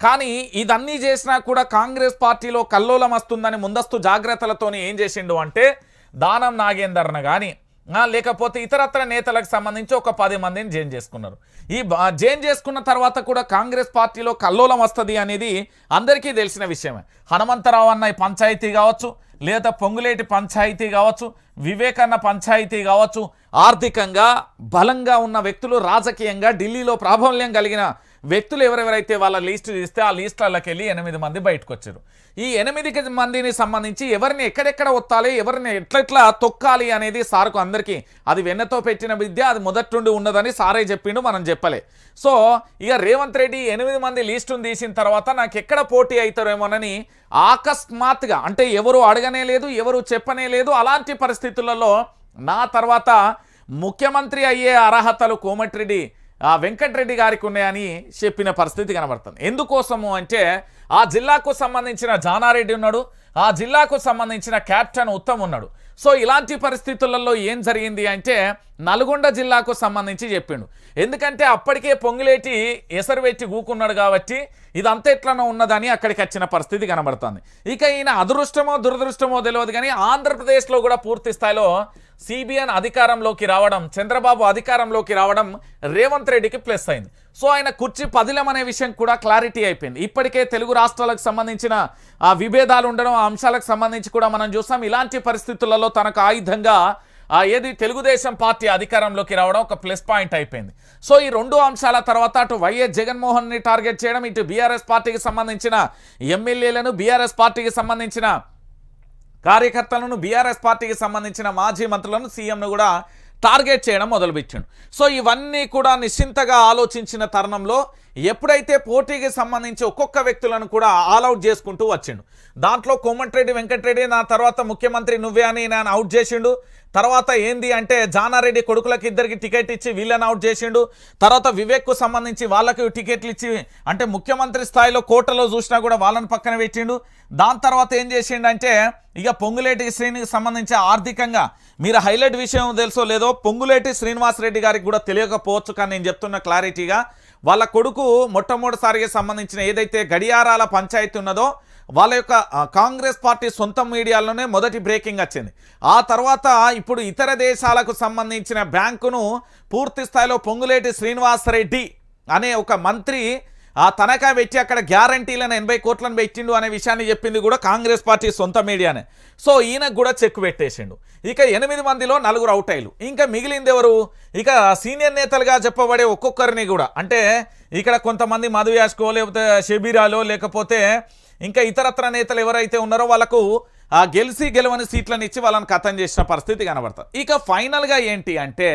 కానీ ఇదన్నీ చేసినా కూడా కాంగ్రెస్ పార్టీలో కల్లోలం వస్తుందని ముందస్తు జాగ్రత్తలతోనే ఏం చేసిండు అంటే దానం నాగేందర్న కానీ లేకపోతే ఇతరత్ర నేతలకు సంబంధించి ఒక పది మందిని జైన్ చేసుకున్నారు. ఈ జైన్ చేసుకున్న తర్వాత కూడా కాంగ్రెస్ పార్టీలో కల్లోలం వస్తుంది అనేది అందరికీ తెలిసిన విషయమే. హనుమంతరావు అన్న ఈ పంచాయతీ కావచ్చు లేదా పొంగులేటి పంచాయతీ కావచ్చు వివేకన్న పంచాయతీ కావచ్చు ఆర్థికంగా బలంగా ఉన్న వ్యక్తులు రాజకీయంగా ఢిల్లీలో ప్రాబల్యం కలిగిన వ్యక్తులు ఎవరెవరైతే వాళ్ళ లిస్టు తీస్తే ఆ లిస్టులకి వెళ్ళి ఎనిమిది మంది బయటకు వచ్చారు ఈ ఎనిమిదికి మందిని సంబంధించి ఎవరిని ఎక్కడెక్కడ ఒత్తాలి ఎవరిని ఎట్లెట్లా తొక్కాలి అనేది సార్కు అందరికీ అది వెన్నతో పెట్టిన విద్య అది మొదటి ఉన్నదని సారే చెప్పిండు మనం చెప్పలే. సో ఇక రేవంత్ రెడ్డి ఎనిమిది మంది లిస్టును తీసిన తర్వాత నాకు ఎక్కడ పోటీ అవుతారేమోనని అకస్మాత్తుగా అంటే ఎవరు అడగనే లేదు ఎవరు చెప్పనే లేదు అలాంటి పరిస్థితులలో నా తర్వాత ముఖ్యమంత్రి అయ్యే అర్హతలు కోమటిరెడ్డి వెంకటరెడ్డి గారికి ఉన్నాయని చెప్పిన పరిస్థితి కనబడుతుంది. ఎందుకోసము అంటే ఆ జిల్లాకు సంబంధించిన జానారెడ్డి ఉన్నాడు ఆ జిల్లాకు సంబంధించిన క్యాప్టెన్ ఉత్తమ్ ఉన్నాడు. సో ఇలాంటి పరిస్థితులలో ఏం జరిగింది అంటే నల్గొండ జిల్లాకు సంబంధించి చెప్పిండు. ఎందుకంటే అప్పటికే పొంగులేటి ఎసరువెట్టి ఊకున్నాడు కూకున్నాడు కాబట్టి ఇదంతా ఎట్లనో ఉన్నదని అక్కడికి వచ్చిన పరిస్థితి కనబడుతుంది. ఇక ఈయన అదృష్టమో దురదృష్టమో తెలియదు కానీ ఆంధ్రప్రదేశ్లో కూడా పూర్తి స్థాయిలో సిబిఎన్ అధికారంలోకి రావడం చంద్రబాబు అధికారంలోకి రావడం రేవంత్ రెడ్డికి ప్లస్ అయింది. సో ఆయన కుర్చీ పదిలం అనే విషయం కూడా క్లారిటీ అయిపోయింది. ఇప్పటికే తెలుగు రాష్ట్రాలకు సంబంధించిన ఆ విభేదాలు ఉండడం ఆ అంశాలకు సంబంధించి కూడా మనం చూస్తాం ఇలాంటి పరిస్థితులలో తనకు ఆయుధంగా ఏది తెలుగుదేశం పార్టీ అధికారంలోకి రావడం ఒక ప్లస్ పాయింట్ అయిపోయింది. సో ఈ రెండు అంశాల తర్వాత అటు వైఎస్ జగన్మోహన్ని టార్గెట్ చేయడం ఇటు బీఆర్ఎస్ పార్టీకి సంబంధించిన ఎమ్మెల్యేలను బీఆర్ఎస్ పార్టీకి సంబంధించిన కార్యకర్తలను బీఆర్ఎస్ పార్టీకి సంబంధించిన మాజీ మంత్రులను సీఎంను కూడా టార్గెట్ చేయడం మొదలుపెట్టిండు. సో ఇవన్నీ కూడా నిశ్చింతగా ఆలోచించిన తరుణంలో ఎప్పుడైతే పోటీకి సంబంధించి ఒక్కొక్క వ్యక్తులను కూడా ఆల్అవుట్ చేసుకుంటూ వచ్చిండు. దాంట్లో కోమటిరెడ్డి వెంకటరెడ్డి నా తర్వాత ముఖ్యమంత్రి నువ్వే అని నేను అవుట్ చేసిండు. తర్వాత ఏంది అంటే జానారెడ్డి కొడుకులకి ఇద్దరికి టికెట్ ఇచ్చి వీళ్ళని అవుట్ చేసిండు. తర్వాత వివేక్కు సంబంధించి వాళ్ళకి టికెట్లు ఇచ్చి అంటే ముఖ్యమంత్రి స్థాయిలో కోటలో చూసినా కూడా వాళ్ళని పక్కన పెట్టిండు. దాని తర్వాత ఏం చేసిండు అంటే ఇక పొంగులేటి శ్రీనికి సంబంధించి ఆర్థికంగా మీరు హైలైట్ విషయం తెలుసో లేదో పొంగులేటి శ్రీనివాసరెడ్డి గారికి కూడా తెలియకపోవచ్చు కానీ నేను చెప్తున్న క్లారిటీగా వాళ్ళ కొడుకు మొట్టమొదటిసారిగా సంబంధించిన ఏదైతే గడియారాల పంచాయతీ ఉన్నదో వాళ్ళ యొక్క కాంగ్రెస్ పార్టీ సొంత మీడియాలోనే మొదటి బ్రేకింగ్ వచ్చింది. ఆ తర్వాత ఇప్పుడు ఇతర దేశాలకు సంబంధించిన బ్యాంకును పూర్తి స్థాయిలో పొంగులేటి శ్రీనివాసరెడ్డి అనే ఒక మంత్రి ఆ తనఖా పెట్టి అక్కడ గ్యారంటీలను ఎనభై కోట్లను పెట్టిండు అనే విషయాన్ని చెప్పింది కూడా కాంగ్రెస్ పార్టీ సొంత మీడియానే. సో ఈయనకు కూడా చెక్ పెట్టేసిండు. ఇక ఎనిమిది మందిలో నలుగురు అవుట్ అయ్యారు. ఇంకా మిగిలింది ఎవరు? ఇక సీనియర్ నేతలుగా చెప్పబడే ఒక్కొక్కరిని కూడా. అంటే ఇక్కడ కొంతమంది మధు లేకపోతే షబీరాలో లేకపోతే ఇంకా ఇతరత్ర నేతలు ఎవరైతే ఉన్నారో వాళ్ళకు ఆ గెలిచి గెలవని సీట్లను ఇచ్చి వాళ్ళని కథం చేసిన పరిస్థితి కనబడుతుంది ఇక ఫైనల్గా ఏంటి అంటే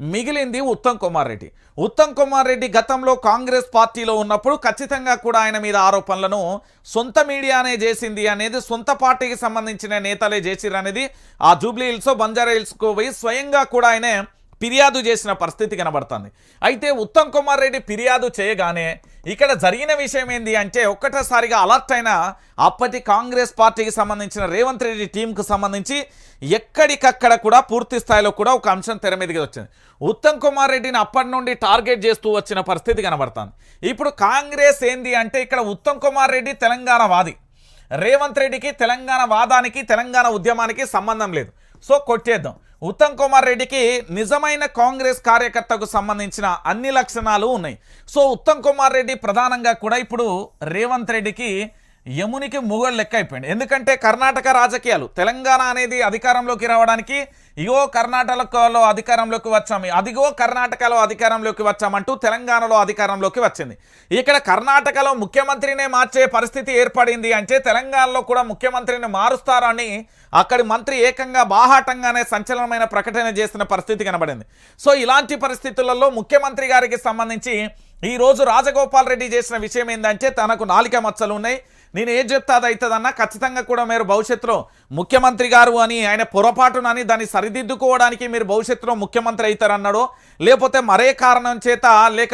మిగిలింది ఉత్తమ్ కుమార్ రెడ్డి. ఉత్తమ్ కుమార్ రెడ్డి గతంలో కాంగ్రెస్ పార్టీలో ఉన్నప్పుడు ఖచ్చితంగా కూడా ఆయన మీద ఆరోపణలను సొంత మీడియానే చేసింది అనేది సొంత పార్టీకి సంబంధించిన నేతలే చేసిరనేది ఆ జూబ్లీ హిల్స్ బంజారా హిల్స్కు పోయి స్వయంగా కూడా ఆయనే ఫిర్యాదు చేసిన పరిస్థితి కనబడుతుంది. అయితే ఉత్తమ్ కుమార్ రెడ్డి ఫిర్యాదు చేయగానే ఇక్కడ జరిగిన విషయం ఏంది అంటే ఒక్కటేసారిగా అలర్ట్ అయిన అప్పటి కాంగ్రెస్ పార్టీకి సంబంధించిన రేవంత్ రెడ్డి టీంకు సంబంధించి ఎక్కడికక్కడ కూడా పూర్తి స్థాయిలో కూడా ఒక అంశం తెర మీదకి వచ్చింది. ఉత్తమ్ కుమార్ రెడ్డిని అప్పటి నుండి టార్గెట్ చేస్తూ వచ్చిన పరిస్థితి కనబడుతుంది. ఇప్పుడు కాంగ్రెస్ ఏంది అంటే ఇక్కడ ఉత్తమ్ కుమార్ రెడ్డి తెలంగాణ వాది. రేవంత్ రెడ్డికి తెలంగాణ వాదానికి తెలంగాణ ఉద్యమానికి సంబంధం లేదు. సో కొట్టేద్దాం. ఉత్తమ్ కుమార్ రెడ్డికి నిజమైన కాంగ్రెస్ కార్యకర్తకు సంబంధించిన అన్ని లక్షణాలు ఉన్నాయి. సో ఉత్తమ్ కుమార్ రెడ్డి ప్రధానంగా కూడా ఇప్పుడు రేవంత్ రెడ్డికి యమునికి మొగలు లెక్క అయిపోయింది. ఎందుకంటే కర్ణాటక రాజకీయాలు తెలంగాణ అనేది అధికారంలోకి రావడానికి ఇగో కర్ణాటకలో అధికారంలోకి వచ్చాము అదిగో కర్ణాటకలో అధికారంలోకి వచ్చామంటూ తెలంగాణలో అధికారంలోకి వచ్చింది. ఇక్కడ కర్ణాటకలో ముఖ్యమంత్రినే మార్చే పరిస్థితి ఏర్పడింది అంటే తెలంగాణలో కూడా ముఖ్యమంత్రిని మారుస్తారని అక్కడి మంత్రి ఏకంగా బాహాటంగానే సంచలనమైన ప్రకటన చేసిన పరిస్థితి కనబడింది. సో ఇలాంటి పరిస్థితులలో ముఖ్యమంత్రి గారికి సంబంధించి ఈ రోజు రాజగోపాల్ రెడ్డి చేసిన విషయం ఏంటంటే తనకు నాలిక మచ్చలు ఉన్నాయి. నేను ఏం చెప్తా అది అవుతుందన్నా? ఖచ్చితంగా కూడా మీరు భవిష్యత్తులో ముఖ్యమంత్రి గారు అని ఆయన పొరపాటునని దాన్ని సరిదిద్దుకోవడానికి మీరు భవిష్యత్తులో ముఖ్యమంత్రి అవుతారన్నాడో లేకపోతే మరే కారణం చేత లేకపోతే